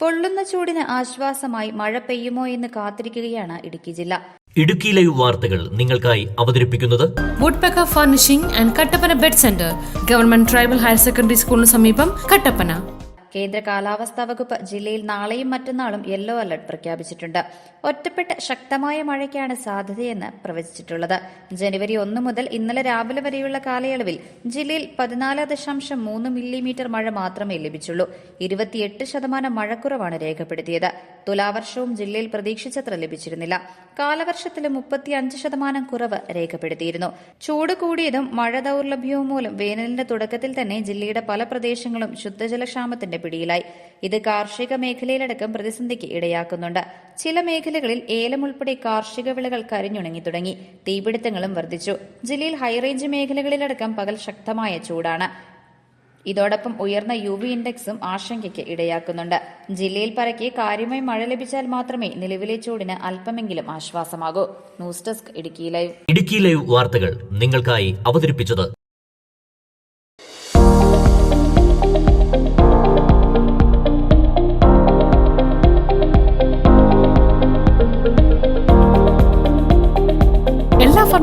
പൊള്ളുന്ന ചൂടിന് ആശ്വാസമായി മഴ പെയ്യുമോ എന്ന് കാത്തിരിക്കുകയാണ് ഇടുക്കി ജില്ല. ഇടുക്കി ലൈവ് വാർത്തകൾ നിങ്ങൾക്കായി അവതരിപ്പിക്കുന്നത് Woodpecker furnishing and Kattappana bed centre government tribal higher secondary സ്കൂളിന് സമീപം കട്ടപ്പന. കേന്ദ്ര കാലാവസ്ഥാ വകുപ്പ് ജില്ലയിൽ നാളെയും മറ്റന്നാളും യെല്ലോ അലർട്ട് പ്രഖ്യാപിച്ചിട്ടുണ്ട്. ഒറ്റപ്പെട്ട ശക്തമായ മഴയ്ക്കാണ് സാധ്യതയെന്ന് പ്രവചിച്ചിട്ടുള്ളത്. ജനുവരി ഒന്ന് മുതൽ ഇന്നലെ രാവിലെ വരെയുള്ള കാലയളവിൽ ജില്ലയിൽ പതിനാല് ദശാംശം മൂന്ന് മില്ലിമീറ്റർ മഴ മാത്രമേ ലഭിച്ചുള്ളൂ. ഇരുപത്തിയെട്ട് ശതമാനം മഴക്കുറവാണ് രേഖപ്പെടുത്തിയത്. തുലാവർഷവും ജില്ലയിൽ പ്രതീക്ഷിച്ചത്ര ലഭിച്ചിരുന്നില്ല. കാലവർഷത്തിൽ മുപ്പത്തിയഞ്ച് ശതമാനം കുറവ് രേഖപ്പെടുത്തിയിരുന്നു. ചൂട് കൂടിയതും മഴ ദൌർലഭ്യവും മൂലം വേനലിന്റെ തുടക്കത്തിൽ തന്നെ ജില്ലയുടെ പല പ്രദേശങ്ങളും ശുദ്ധജലക്ഷാമത്തിന്റെ പിടിയിലായി. ഇത് കാർഷിക മേഖലയിലടക്കം പ്രതിസന്ധിക്ക് ഇടയാക്കുന്നുണ്ട്. ചില മേഖലകളിൽ ഏലം ഉൾപ്പെടെ കാർഷിക വിളകൾ കരിഞ്ഞുണങ്ങി തുടങ്ങി. തീപിടുത്തങ്ങളും വർദ്ധിച്ചു. ജില്ലയിൽ ഹൈറേഞ്ച് മേഖലകളിലടക്കം പകൽ ശക്തമായ ചൂടാണ്. ഇതോടൊപ്പം ഉയർന്ന യു വി ഇൻഡെക്സും ആശങ്കയ്ക്ക് ഇടയാക്കുന്നുണ്ട്. ജില്ലയിൽ പരക്കെ കാര്യമായി മഴ ലഭിച്ചാൽ മാത്രമേ നിലവിലെ ചൂടിന് അല്പമെങ്കിലും ആശ്വാസമാകൂ. News desk Idukki live. Idukki live വാർത്തകൾ നിങ്ങൾക്കായി അവതരിപ്പിച്ചത്